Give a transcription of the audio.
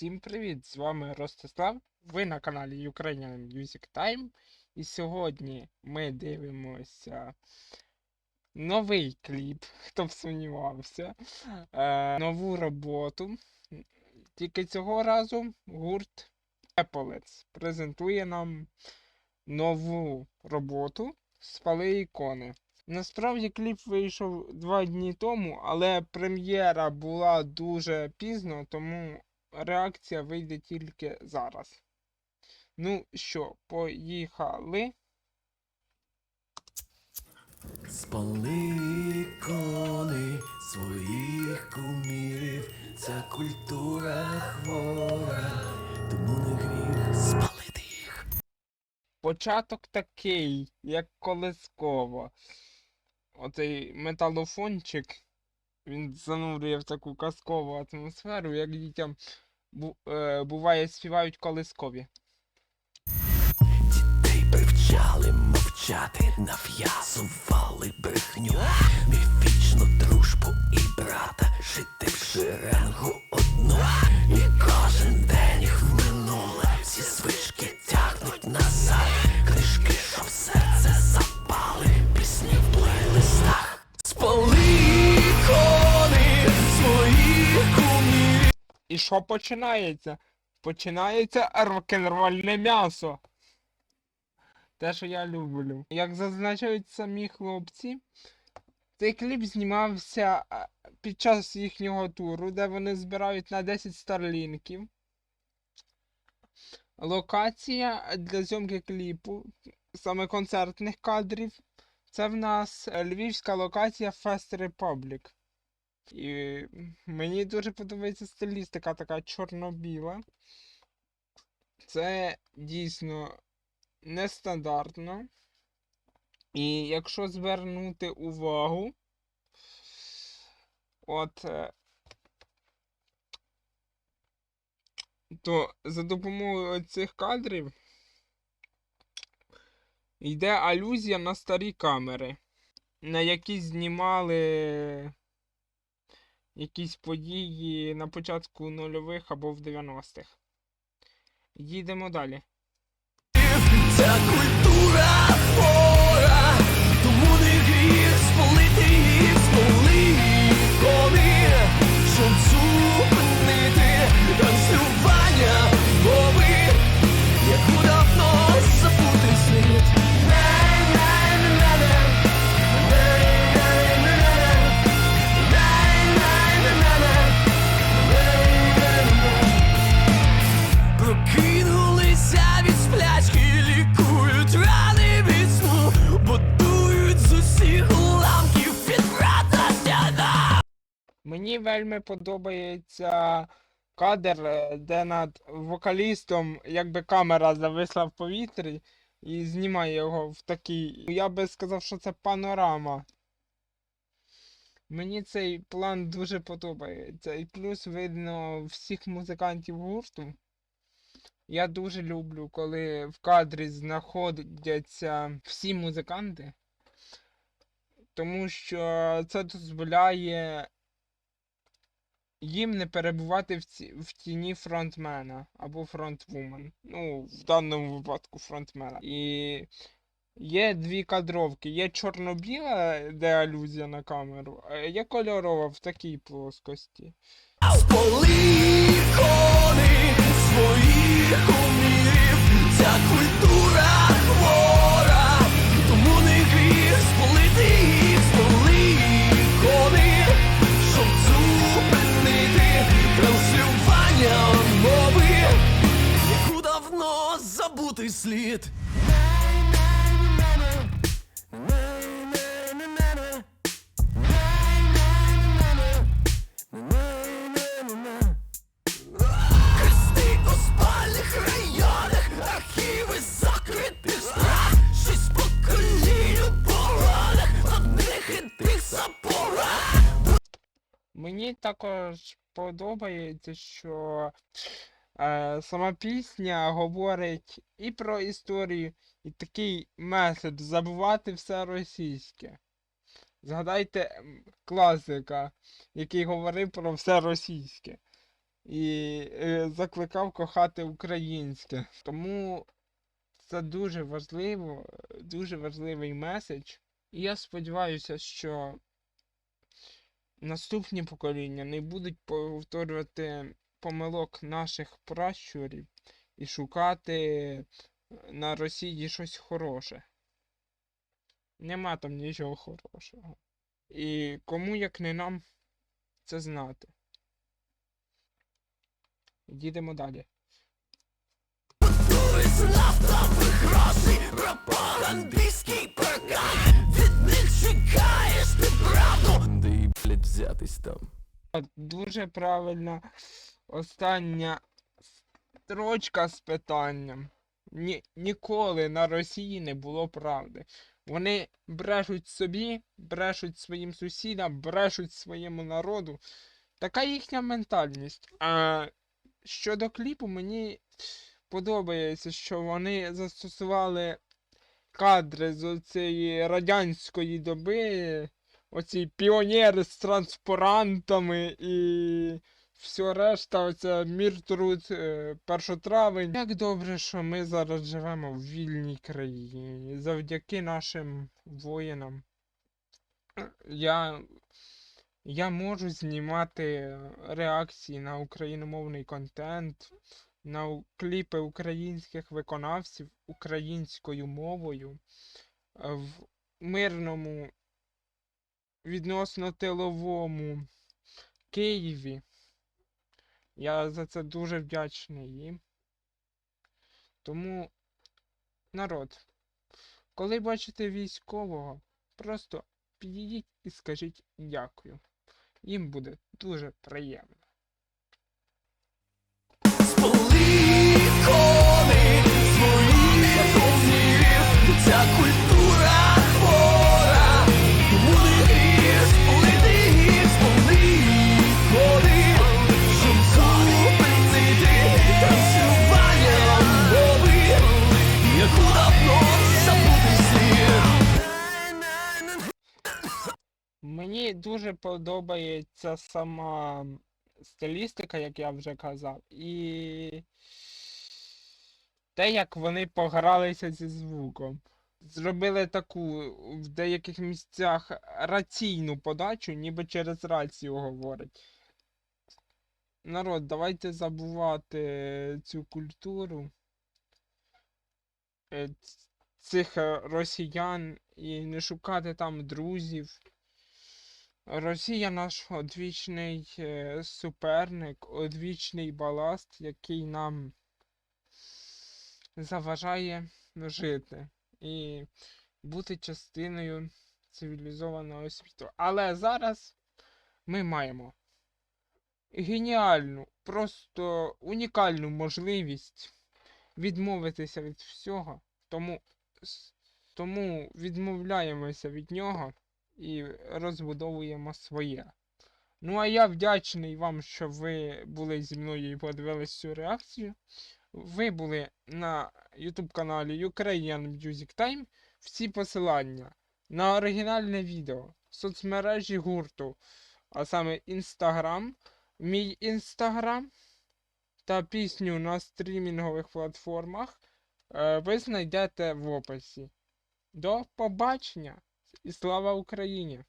Всім привіт! З вами Ростислав. Ви на каналі Ukrainian Music Time. І сьогодні ми дивимося новий кліп, хто б сумнівався, е, нову роботу. Тільки цього разу гурт Epaulets презентує нам нову роботу Спали ікони. Насправді кліп вийшов два дні тому, але прем'єра була дуже пізно, тому реакція вийде тільки зараз. Ну що, поїхали. Спали ікони своїх кумірів, ця культура хвора, тому не гріх спалити їх. Початок такий, як колисково. Оцей металофончик, він занурює в таку казкову атмосферу, як дітям е, буває співають колискові. Дітей привчали мовчати, нав'язували брехню, міфічну дружбу і брата, жити в шеренгу одну, і кожен день І що починається? Починається рок-н-рольне м'ясо. Те, що я люблю. Як зазначають самі хлопці, цей кліп знімався під час їхнього туру, де вони збирають на 10 старлінків. Локація для зйомки кліпу, саме концертних кадрів, це в нас е, львівська локація Fest Republic. І мені дуже подобається стилістика така чорно-біла. Це дійсно нестандартно. І якщо звернути увагу, от, е, то за допомогою цих кадрів йде алюзія на старі камери, на які знімали якісь події на початку нульових або в 90-х. Їдемо далі. Ця культура фора, тому не гріх спалити її, спали коли, щоб зупинити транслювання Мені вельми подобається кадр, е, де над вокалістом якби камера зависла в повітрі і знімає його в такий. Я би сказав, що це панорама. Мені цей план дуже подобається. І плюс видно всіх музикантів гурту. Я дуже люблю, коли в кадрі знаходяться всі музиканти, тому що це дозволяє їм не перебувати в, ці, в тіні фронтмена або фронтвумен. Ну, в даному випадку фронтмена. І є дві кадровки. Є чорно-біла, де алюзія на камеру, а є кольорова в такій плоскості. Спали ікони своїх кумірів, ця культура хвора, запорах. Мені також подобається, що сама пісня говорить і про історію, і такий меседж забувати все російське. Згадайте класика, який говорив про все російське. і е, закликав кохати українське. Тому це дуже важливо, е, дуже важливий меседж. І я сподіваюся, що наступні покоління не будуть повторювати помилок наших пращурів і шукати е, на Росії щось хороше. Нема там нічого хорошого. І кому як не нам це знати. Їдемо далі. Пропагандистський паркан Від них чекаєш ти правду Да и, блядь, взятость там. Дуже правильна остання строчка з питанням. Ні, ніколи на Росії не було правди. Вони брешуть собі, брешуть своїм сусідам, брешуть своєму народу. Така їхня ментальність. А щодо кліпу, мені подобається, що вони застосували кадри з цієї радянської доби, оці піонери з транспарантами і все решта, оце мір труд, е, першотравень. Як добре, що ми зараз живемо в вільній країні. Завдяки нашим воїнам. Я, я можу знімати реакції на україномовний контент, на кліпи українських виконавців українською мовою е, в мирному відносно тиловому Києві. Я за це дуже вдячний їм. Тому, народ, коли бачите військового, просто підійдіть і скажіть дякую. Їм буде дуже приємно. Спали кони своїх дуже подобається сама стилістика, як я вже казав, і те, як вони погралися зі звуком. Зробили таку в деяких місцях раційну подачу, ніби через рацію говорять. Народ, давайте забувати цю культуру е, цих росіян і не шукати там друзів. Росія наш одвічний е, суперник, одвічний баласт, який нам заважає жити і бути частиною цивілізованого світу. Але зараз ми маємо геніальну, просто унікальну можливість відмовитися від всього, тому, тому відмовляємося від нього і розбудовуємо своє. Ну, а я вдячний вам, що ви були зі мною і подивились цю реакцію. Ви були на YouTube каналі Ukrainian Music Time. Всі посилання на оригінальне відео, соцмережі гурту, а саме Instagram, мій Instagram та пісню на стрімінгових платформах е, ви знайдете в описі. До побачення! І слава Україні!